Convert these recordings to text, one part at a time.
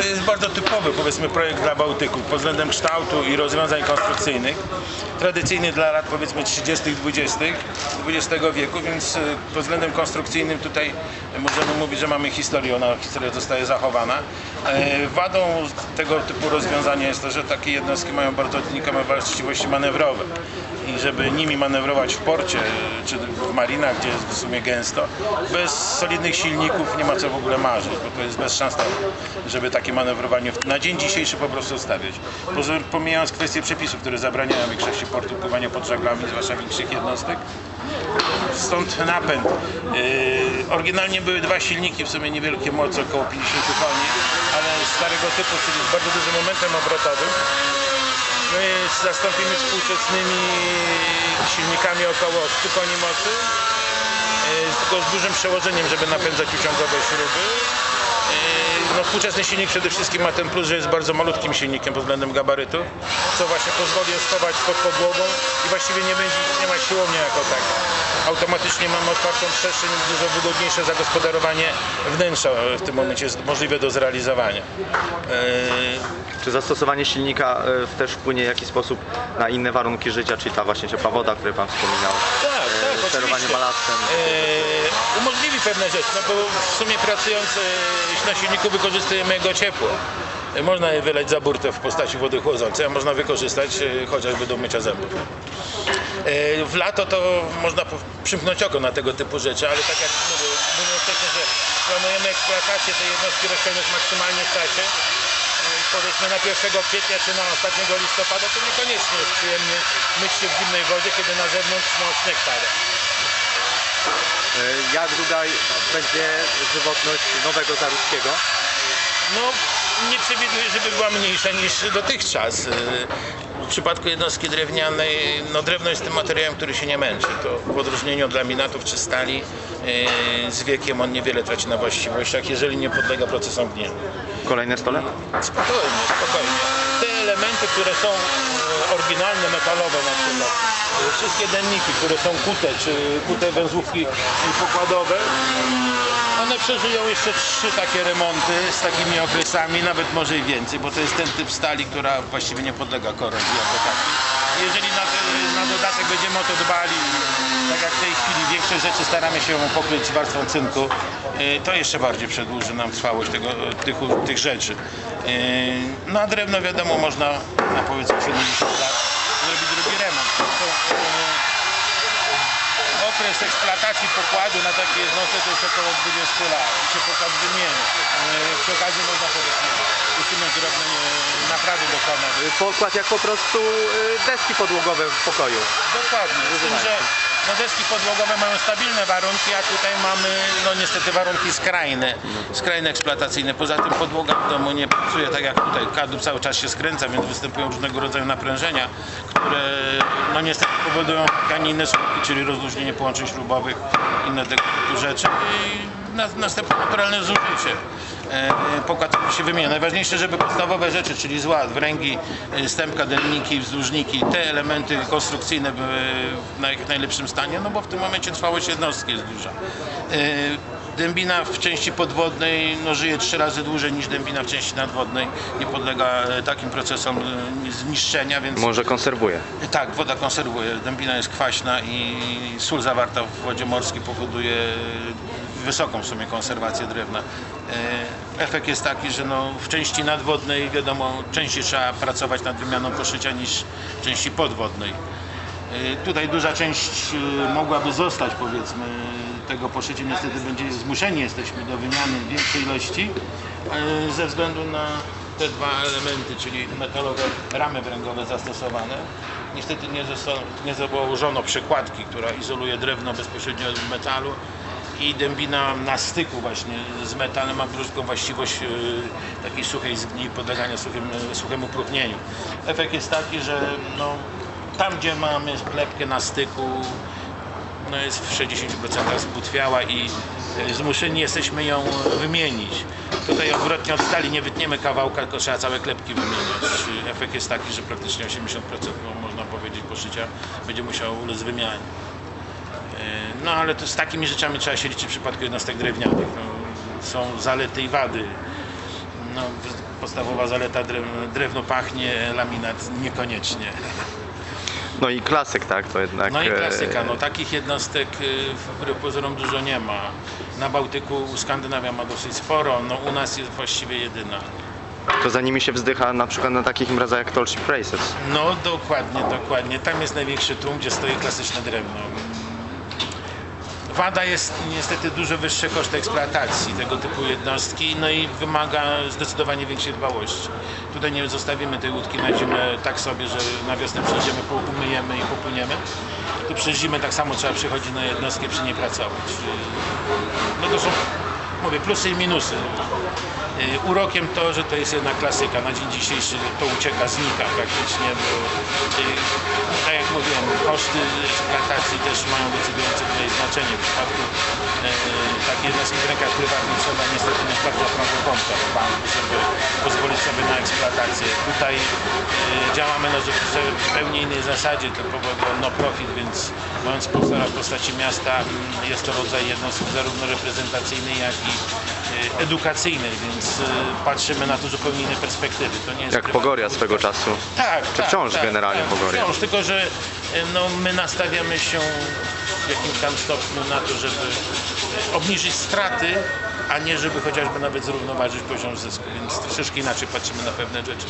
to jest bardzo typowy, powiedzmy, projekt dla Bałtyku pod względem kształtu i rozwiązań konstrukcyjnych. Tradycyjny dla lat, powiedzmy, 30., 20. XX wieku, więc e, pod względem konstrukcyjnym tutaj możemy mówić, że mamy historię, ona historia zostaje zachowana. E, Wadą tego typu rozwiązania jest to, że takie jednostki mają bardzo znikome właściwości manewrowe i żeby nimi manewrować w porcie czy w marinach, gdzie jest w sumie gęsto, bez solidnych silników nie ma co w ogóle marzyć, bo to jest bez szans, żeby takie manewrowanie w- na dzień dzisiejszy po prostu stawiać. Pomijając kwestie przepisów, które zabraniają większości portów pływania pod żaglami, zwłaszcza większych jednostek, stąd napęd. Yy, oryginalnie były dwa silniki, w sumie niewielkie moce, około 50 koni, ale starego typu, czyli z bardzo dużym momentem obrotowym. My zastąpimy współczesnymi silnikami około 100 koni mocy, yy, tylko z dużym przełożeniem, żeby napędzać uciągowe śruby. Yy, No, współczesny silnik przede wszystkim ma ten plus, że jest bardzo malutkim silnikiem pod względem gabarytu, co właśnie pozwoli schować pod podłogą i właściwie nie będzie nie ma siłowni jako tak. Automatycznie mamy otwartą przestrzeń i dużo wygodniejsze zagospodarowanie wnętrza w tym momencie jest możliwe do zrealizowania. Yy, Czy zastosowanie silnika e, też wpłynie w jakiś sposób na inne warunki życia, czyli ta właśnie ciepła woda, o której Pan wspominał? Tak, tak, sterowanie oczywiście. balastem. E, umożliwi pewne rzeczy, no bo w sumie pracując na silniku wykorzystujemy jego ciepło. Można je wylać za burtę w postaci wody chłodzącej, a można wykorzystać e, chociażby do mycia zębów. E, W lato to można przymknąć oko na tego typu rzeczy, ale tak jak mówię, mówiłem wcześniej, że planujemy eksploatację tej jednostki rozciągnąć maksymalnie w czasie. E, Powiedzmy na 1 kwietnia czy na ostatniego listopada to niekoniecznie jest przyjemnie myć się w zimnej wodzie, kiedy na zewnątrz no, śnieg pada. E, Jak długa będzie żywotność nowego Zaruskiego? No, nie przewiduję, żeby była mniejsza niż dotychczas. Yy, W przypadku jednostki drewnianej, no drewno jest tym materiałem, który się nie męczy. To w odróżnieniu od laminatów czy stali, yy, z wiekiem on niewiele traci na właściwościach, jeżeli nie podlega procesom gnienia. Kolejne stole? Spokojnie, spokojnie. Elementy, które są e, oryginalne, metalowe na przykład, e, wszystkie denniki, które są kute, czy kute węzłówki pokładowe, one przeżyją jeszcze trzy takie remonty z takimi okresami, nawet może i więcej, bo to jest ten typ stali, która właściwie nie podlega korozji jako takiej. Jeżeli na, na dodatek będziemy o to dbali, tak jak w tej chwili większość rzeczy staramy się pokryć warstwą cynku, y, to jeszcze bardziej przedłuży nam trwałość tego, tych, tych rzeczy. Y, No a drewno wiadomo można na powiedzmy 70 lat zrobić drugi remont. Okres eksploatacji pokładu na takiej jednostce to jest około 20 lat i się pokład wymienia. Y, Przy okazji można powiedzmy usunąć drobne naprawy dokonać. Pokład jak po prostu e, deski podłogowe w pokoju. Dokładnie. Z tym, że no deski podłogowe mają stabilne warunki, a tutaj mamy no niestety warunki skrajne, skrajne eksploatacyjne. Poza tym podłoga w domu nie pracuje tak jak tutaj. Kadłub cały czas się skręca, więc występują różnego rodzaju naprężenia, które no niestety powodują skutki, czyli rozluźnienie połączeń śrubowych, inne tego typu rzeczy na, następne naturalne zużycie. E, pokład się wymienia. Najważniejsze, żeby podstawowe rzeczy, czyli zład, wręgi, e, stępka, denniki, wzdłużniki, te elementy konstrukcyjne były jak najlepszym stanie, no bo w tym momencie trwałość jednostki jest duża. E, Dębina w części podwodnej no, żyje trzy razy dłużej niż dębina w części nadwodnej. Nie podlega e, takim procesom e, zniszczenia, więc Może konserwuje. tak, woda konserwuje. Dębina jest kwaśna i sól zawarta w wodzie morskiej powoduje wysoką w sumie konserwację drewna. E, Efekt jest taki, że no, w części nadwodnej wiadomo częściej trzeba pracować nad wymianą poszycia niż w części podwodnej. E, Tutaj duża część e, mogłaby zostać powiedzmy tego poszycia. Niestety będzie zmuszeni jesteśmy do wymiany większej ilości ze względu na te dwa elementy, czyli metalowe ramy wręgowe zastosowane. Niestety nie, zosta- nie założono przekładki, która izoluje drewno bezpośrednio od metalu i dębina na styku właśnie z metalem ma brzuską właściwość e, takiej suchej zgnij, podlegania suchym, e, suchemu próchnieniu. Efekt jest taki, że no, tam gdzie mamy klepkę na styku no jest w 60% zbutwiała i e, zmuszeni jesteśmy ją wymienić. Tutaj odwrotnie od stali nie wytniemy kawałka, tylko trzeba całe klepki wymieniać. Efekt jest taki, że praktycznie 80% no, można powiedzieć poszycia będzie musiało ulec wymianie. E, No ale to z takimi rzeczami trzeba się liczyć w przypadku jednostek drewnianych. No, są zalety i wady. No, podstawowa zaleta drewno, pachnie, laminat niekoniecznie. No i klasyk, tak? To jednak. No i e, klasyka, no takich jednostek y, wbrew pozorom dużo nie ma. Na Bałtyku Skandynawia ma dosyć sporo, no u nas jest właściwie jedyna. To za nimi się wzdycha na przykład na takich imprezach jak Tallship Races. No dokładnie, dokładnie. Tam jest największy tłum, gdzie stoi klasyczne drewno. Wada jest niestety dużo wyższe koszty eksploatacji tego typu jednostki, no i wymaga zdecydowanie większej dbałości. Tutaj nie zostawimy tej łódki na zimę tak sobie, że na wiosnę przyjdziemy, umyjemy i popłyniemy. Tu przez zimę tak samo trzeba przychodzić na jednostkę przy niej pracować. No to są, mówię, plusy i minusy. Y, Urokiem to, że to jest jednak klasyka. Na dzień dzisiejszy to ucieka, znika praktycznie, bo y, tak jak mówiłem, koszty eksploatacji też mają decydujące tutaj znaczenie. W przypadku y, takiej jednostki w rękach prywatnych trzeba niestety mieć bardzo okrągłe konto w banku, żeby pozwolić sobie na eksploatację. Tutaj y, działamy na zupełnie- innej zasadzie, typowo no profit, więc mając sponsora w postaci miasta mm, jest to rodzaj jednostki zarówno reprezentacyjnej, jak i y, edukacyjnej, więc y, patrzymy na to zupełnie innej perspektywy. To nie jest Jak Pogoria swego czasu. Tak, Czy tak, wciąż tak, generalnie tak, Pogoria? Wciąż, tylko że y, no, my nastawiamy się w jakimś tam stopniu na to, żeby obniżyć straty, a nie żeby chociażby nawet zrównoważyć poziom zysku, więc troszeczkę inaczej patrzymy na pewne rzeczy.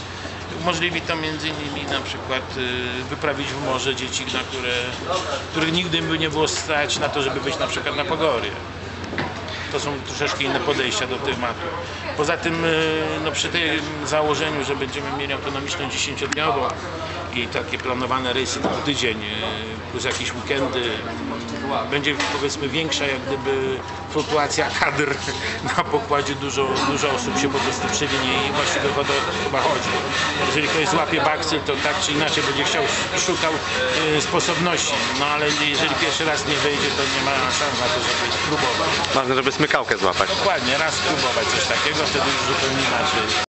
Umożliwi to między innymi na przykład y, wyprawić w morze dzieci, na które, których nigdy by nie było stać na to, żeby być na przykład na Pogorię to są troszeczkę inne podejścia do tematu. Poza tym y, no, przy tym założeniu, że będziemy mieli autonomiczną 10-dniową i takie planowane rejsy co tydzień, y, plus jakieś weekendy, będzie powiedzmy większa jak gdyby fluktuacja kadr na pokładzie, dużo, dużo osób się po prostu przewinie i właściwie o to chyba chodzi. Jeżeli ktoś złapie bakcy, to tak czy inaczej będzie chciał, szukał y, sposobności, no ale jeżeli pierwszy raz nie wyjdzie, to nie ma szans na to, żeby spróbować. Ważne, żeby smykałkę złapać. Dokładnie, raz spróbować coś takiego, wtedy już zupełnie inaczej.